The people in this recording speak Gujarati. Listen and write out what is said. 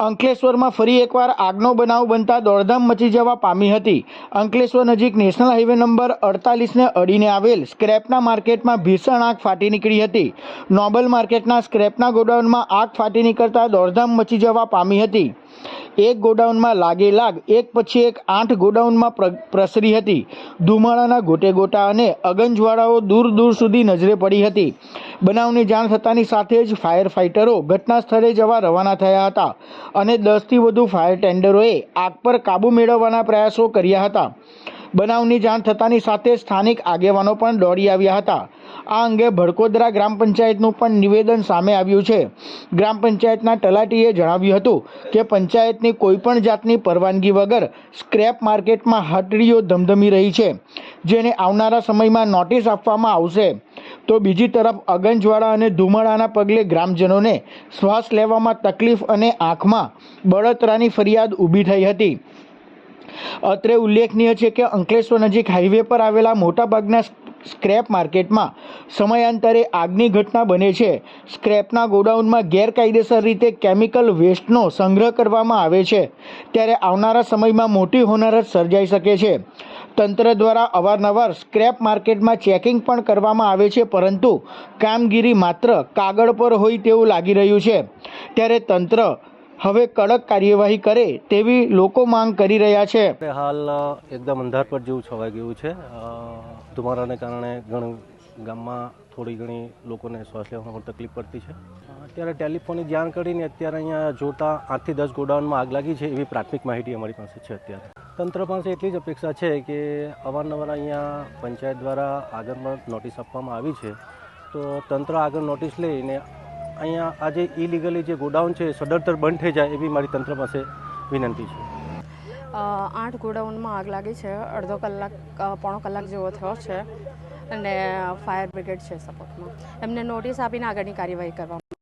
અંકલેશ્વરમાં ફરી એકવાર આગનો બનાવ બનતા દોડધામ મચી જવા પામી હતી. અંકલેશ્વર નજીક નેશનલ હાઈવે નંબર અડતાલીસને અડીને આવેલ સ્ક્રેપના માર્કેટમાં ભીષણ આગ ફાટી નીકળી હતી. નોબલ માર્કેટના સ્ક્રેપના ગોડાઉનમાં આગ ફાટી નીકળતા દોડધામ મચી જવા પામી હતી. એક ગોડાઉનમાં લાગે લાગ, એક પછી એક આઠ ગોડાઉનમાં પ્ર- પ્રસરી હતી. ધુમાડાના ગોટે ગોટા અને અગનજવાળાઓ દૂર દૂર સુધી નજરે પડી હતી. બનાવની જાણ થતાની સાથે જ ફાયર ફાઇટરો ઘટના સ્થળે જવા રવાના થયા હતા અને દસથી વધુ ફાયર ટેન્ડરોએ આગ પર કાબૂ મેળવવાના પ્રયાસો કર્યા હતા. બનાવની જાણ થતાની સાથે સ્થાનિક આગેવાનો પણ દોડી આવ્યા હતા. આ અંગે ભડકોદરા ગ્રામ પંચાયતનું પણ નિવેદન સામે આવ્યું છે. ગ્રામ પંચાયતના તલાટીએ જણાવ્યું હતું કે, પંચાયતની કોઈપણ જાતની પરવાનગી વગર સ્ક્રેપ માર્કેટમાં હટડીઓ ધમધમી રહી છે, જેને આવનારા સમયમાં નોટિસ આપવામાં આવશે. તો બીજી તરફ અગનજવાળા અને ધુમાડાના પગલે ગ્રામજનોને શ્વાસ લેવામાં તકલીફ અને આંખમાં બળતરાની ફરિયાદ ઊભી થઈ હતી. અત્રે ઉલ્લેખનીય છે કે અંકલેશ્વર નજીક હાઈવે પર આવેલા મોટાભાગના સ્ક્રેપ માર્કેટમાં સમયાંતરે આગની ઘટના બને છે. સ્ક્રેપના ગોડાઉનમાં ગેરકાયદેસર રીતે કેમિકલ વેસ્ટનો સંગ્રહ કરવામાં આવે છે. ત્યારે આવનારા સમયમાં મોટી હોનારત સર્જાઈ શકે છે. તંત્ર દ્વારા અવારનવાર સ્ક્રેપ માર્કેટમાં ચેકિંગ પણ કરવામાં આવે છે, પરંતુ કામગીરી માત્ર કાગળ પર હોય તેવું લાગી રહ્યું છે. ત્યારે તંત્ર હવે કડક કાર્યવાહી કરે તેવી લોકો માંગ કરી રહ્યા છે. હાલ એકદમ અંધારપટ જેવું છવાઈ ગયું છે. ધુમારાને કારણે ઘણું ગામમાં થોડી ઘણી લોકોને શ્વાસ લેવામાં પણ તકલીફ પડતી છે. અત્યારે ટેલિફોનની જાણ કરીને અત્યારે અહીંયા જોતા આઠથી દસ ગોડાઉનમાં આગ લાગી છે એવી પ્રાથમિક માહિતી અમારી પાસે છે અત્યારે. તંત્ર પાસે એટલી જ અપેક્ષા છે કે અવારનવાર અહીંયા પંચાયત દ્વારા આગળમાં નોટિસ આપવામાં આવી છે. તો તંત્ર આગળ નોટિસ લઈને અહીંયા આજે ઇલીગલી જે ગોડાઉન છે સદંતર બંધ થઈ જાય એવી મારી તંત્ર પાસે વિનંતી છે. આઠ ગોડાઉનમાં આગ લાગી છે, અડધો કલાક પોણો કલાક જેવો થયો છે અને ફાયર બ્રિગેડ છે સપોર્ટમાં. એમને નોટિસ આપીને આગળની કાર્યવાહી કરવામાં